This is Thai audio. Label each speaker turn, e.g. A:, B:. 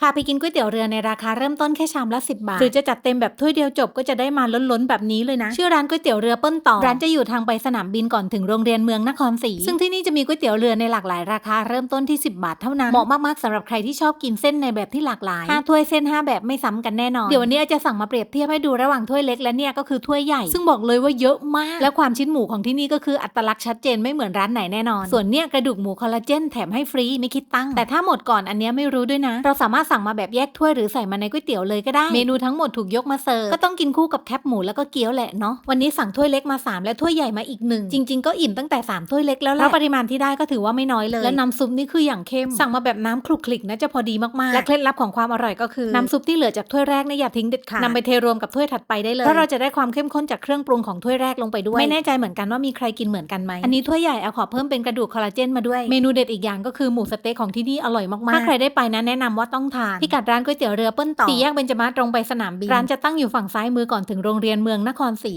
A: พาไปกินก๋วยเตี๋ยวเรือในราคาเริ่มต้นแค่ชามละ 10 บาท หรือจะจัดเต็มแบบถ้วยเดียวจบก็จะได้มาล้นๆแบบนี้เลยนะ ชื่อร้านก๋วยเตี๋ยวเรือเปิ้ลต่อ ร้านจะอยู่ทางไปสนามบินก่อนถึงโรงเรียนเมืองนครศรี ซึ่งที่นี่จะมีก๋วยเตี๋ยวเรือในหลากหลายราคาเริ่มต้นที่ 10 บาทเท่านั้น เหมาะมากๆสำหรับใครที่ชอบกินเส้นในแบบที่หลากหลายห้าถ้วยเส้นห้าแบบไม่ซ้ำกันแน่นอน เดี๋ยววันนี้อาจจะสั่งมาเปรียบเทียบให้ดูระหว่างถ้วยเล็กและเนี่ยก็คือถ้วยใหญ่ ซึ่งบอกเลยว่าเยอะมาก และความชิ้นหมูของที่นี่ก็คืออัตลักษณ์ชัดเจนไม่เหมือนร้านไหนแน่นอน ส่วนเนี่ยกระดูกหมูคอลลาเจนแถมให้ฟรีไม่คิดตังค์แต่ถ้าหมดก่อนอันเนี้ยไม่รู้ด้วยนะ เราสามารถสั่งมาแบบแยกถ้วยหรือใส่มาในก๋วยเตี๋ยวเลยก็ได้ เมนูทั้งหมดถูกยกมาเสิร์ฟก็ต้องกินคู่กับแคบหมูแล้วก็เกี๊ยวแหละเนาะวันนี้สั่งถ้วยเล็กมา 3 และถ้วยใหญ่มาอีกหนึ่งจริง ๆ ก็อิ่มตั้งแต่ 3 ถ้วยเล็กแล้วแหละแล้วปริมาณที่ได้ก็ถือว่าไม่น้อยเลย และน้ำซุปนี่คืออย่างเข้ม สั่งมาแบบน้ำคลุกคลิกนะจะพอดีมากๆและเคล็ดลับของความอร่อยก็คือน้ำซุปที่เหลือจากถ้วยแรกเนี่ยอย่าทิ้งเด็ดขาดนำไปเทรวมกับถ้วยถัดไปได้เลยเพราะเราจะได้ความเข้มข้นจากเครื่องปรุงของถ้วยแรกลงไปด้วยไม่แน่ใจเหมือนกันว่ามีใครกินเหมือนกันไหมอันนี้ถ้วยใหญ่เอาขอเพิ่มเป็นกระดูกคอลลาเจนมาด้วยเมนูเด็ดอีกอย่างก็คือหมูสะเต๊กของที่นี่อร่อยมากๆถ้าใครได้ไปนะแนะนำว่าต้องทาน พิกัดร้านก๋วยเตี๋ยวเรือเปิ้ลต่อสี่แยกเบญจมาศตรงไปสนามบิน ร้านจะตั้งอยู่ฝั่งซ้ายมือก่อนถึงโรงเรียนเมืองนครศรี